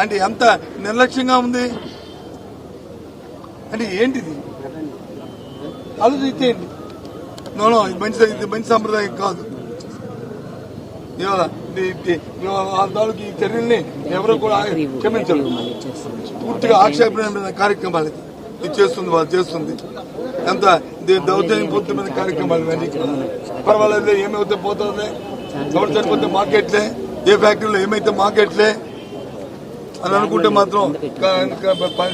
అంటే ఎంత నిర్లక్ష్యంగా ఉంది? అంటే ఏంటిది? ఆలోచించేయండి నో నో ఇది మంచి ఇది మంచి సంప్రదాయం కాదు. ఇవాళ తాలూకు ఈ చర్యల్ని ఎవరు కూడా క్షమించరు. పూర్తిగా ఆక్షేపణ కార్యక్రమాలు ఇది. చేస్తుంది వాళ్ళు చేస్తుంది. ఎంత దౌర్జన్యం పూర్తిమైన కార్యక్రమాలు పర్వాలేదు ఏమైతే పోతుంది ఎవరు చనిపోతే మార్కెట్లే ఏ ఫ్యాక్టరీలో ఏమైతే మార్కెట్లే అని అనుకుంటే మాత్రం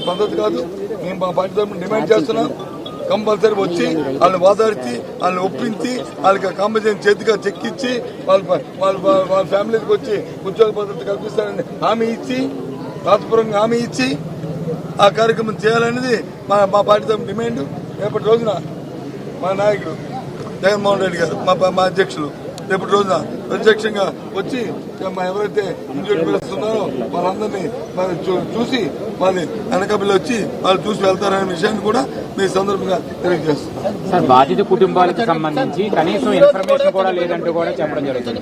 పద్ధతి కాదు. మేము మా పార్టీ తరఫున డిమాండ్ చేస్తున్నాం. కంపల్సరీ వచ్చి వాళ్ళని వాదార్చి వాళ్ళని ఒప్పించి వాళ్ళకి కాంపెన్సేషన్ చేతిగా చెక్కిచ్చి వాళ్ళ వాళ్ళ వాళ్ళ- వాళ్ళ ఫ్యామిలీకి వచ్చి ఉద్యోగ భద్రత కల్పిస్తారని హామీ ఇచ్చి రాతపూర్వకంగా హామీ ఇచ్చి ఆ కార్యక్రమం చేయాలనేది మా మా పార్టీ తరఫున డిమాండ్. రేపటి రోజున మా నాయకుడు జగన్మోహన్ రెడ్డి గారు మా మా అధ్యక్షులు రేపటి రోజున ప్రత్యక్షంగా వచ్చి ఎవరైతే ఇంజూరీ పిల్లర్స్ ఉన్నారో వాళ్ళందరినీ మరి చూసి వాళ్ళని అనకాపల్లి వచ్చి వాళ్ళు చూసి వెళ్తారనే విషయాన్ని కూడా మీ సందర్భంగా తెలియజేస్తున్నాం సార్ బాధిత కుటుంబాలకు సంబంధించి కనీసం ఇన్ఫర్మేషన్ కూడా లేదంటూ కూడా చెప్పడం జరుగుతుంది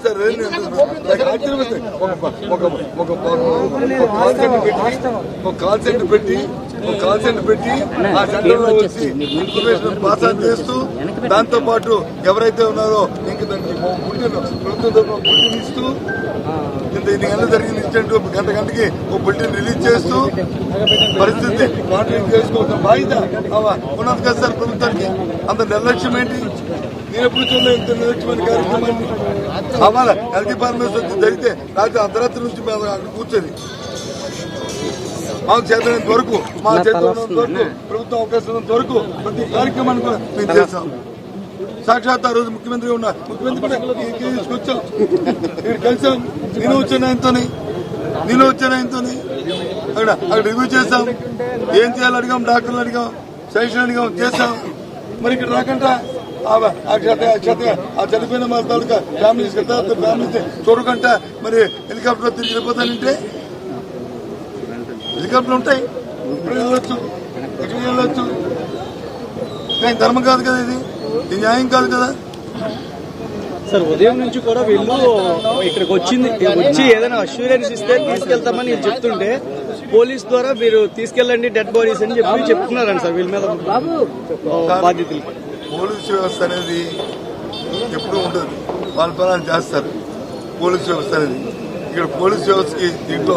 సార్ అదేం. ఒక కాల్ సెంటర్ పెట్టి ఒక కాల్ సెంటర్ పెట్టి కాల్ సెంటర్ పెట్టి ఆ సెంటర్లో వచ్చి ఇన్ఫర్మేషన్ పాస్ ఆన్ చేస్తూ దాంతో పాటు ఎవరైతే ఉన్నారో ఇంక దానికి బుల్టెన్ ప్రభుత్వం బుల్టెన్ ఇస్తూ ఇంత ఇన్ని గంటలు జరిగింది ఇన్సిడెంట్ గంట గంటకి ఒక బులెటిన్ రిలీజ్ చేస్తూ పరిస్థితి మానిటరింగ్ చేసుకోవాల్సిన బాధ్యత అవ- ఉన్నది కదా సార్ ప్రభుత్వానికి. అంత నిర్లక్ష్యం ఏంటి? నేను ఎప్పుడు చూడలేదు ఇంత నిర్లక్ష్యమైన కార్యక్రమాన్ని అవ్వాలి? హెల్త్ డిపార్ట్మెంట్స్ వచ్చి జరిగితే రాత్రి అర్ధరాత్రి నుంచి మేము అక్కడ కూర్చొని మాకు చేతనంత వరకు మా చేతుల్లో ఉన్నంత వరకు ప్రభుత్వం అవకాశం వరకు ప్రతి కార్యక్రమాన్ని కూడా మేము చేస్తాం. సాక్షాత్ ఆ రోజు ముఖ్యమంత్రి ఉన్న ముఖ్యమంత్రి కూడా తీసుకొచ్చాం ఇక్కడ కలిసాం నేను వచ్చాను ఆయనతోని నేను వచ్చాను ఆయనతోని అక్కడ అక్కడ రివ్యూ చేసాం ఏం చేయాలి అడిగాం డాక్టర్లు అడిగాం సజెషన్ అడిగాం చేసాం మరి ఇక్కడ రాకుండా ఆ- చనిపోయిన మా తాలూకా ఫ్యామిలీస్ ఫ్యామిలీస్ చూడకుండా మరి హెలికాప్టర్ తిరిగి వెళ్ళిపోతానంటే హెలికాప్టర్లు ఉంటాయి. ఇప్పుడు వెళ్ళొచ్చు ఎక్కడికి వెళ్ళొచ్చు. కానీ ధర్మం కాదు కదా ఇది? ఇది న్యాయం కాదు కదా? సార్ ఉదయం నుంచి కూడా వీళ్ళు ఇక్కడికి వచ్చింది. వచ్చి ఏదైనా అష్యూరెన్స్ ఇస్తే తీసుకెళ్తామని చెప్తుంటే పోలీస్ ద్వారా మీరు తీసుకెళ్ళండి డెడ్ బాడీస్ అని చెప్పి చెప్తున్నారండి సార్ వీళ్ళ మీద బాధ్యతలు. పోలీసు వ్యవస్థ అనేది ఎప్పుడూ ఉంటుంది వాళ్ళ పనులు చేస్తారు. పోలీసు వ్యవస్థ అనేది. ఇక్కడ పోలీసు వ్యవస్థకి దీంట్లో